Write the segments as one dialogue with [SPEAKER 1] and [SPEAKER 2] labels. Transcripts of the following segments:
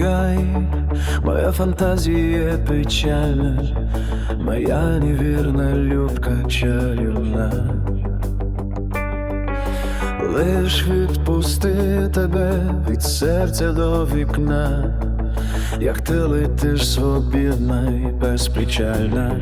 [SPEAKER 1] убегай Моя фантазия печальна Моя неверная любка чарівна. Лиш відпусти тебе від серця до вікна, як ти летиш свобідна і безпричальна.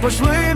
[SPEAKER 1] пошли.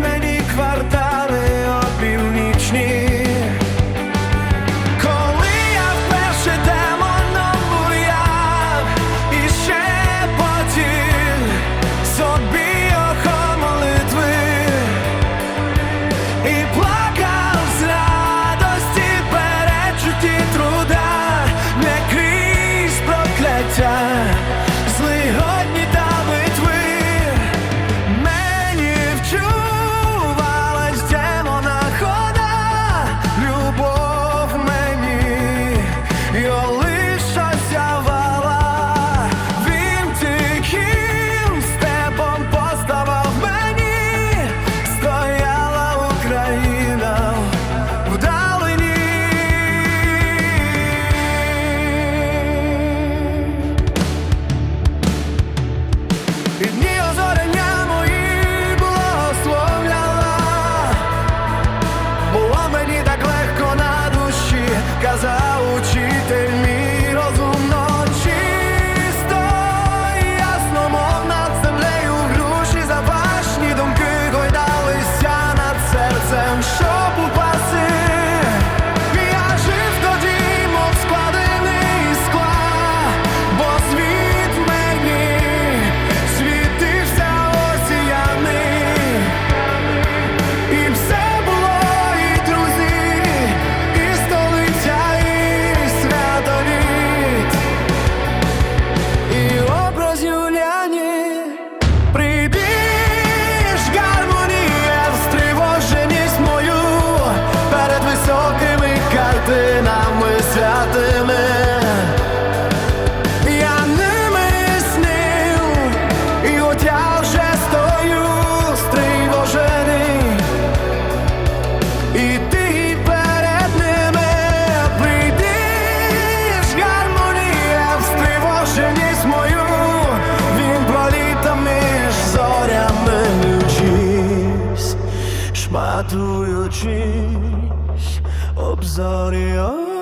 [SPEAKER 1] Дратуючись обзорі.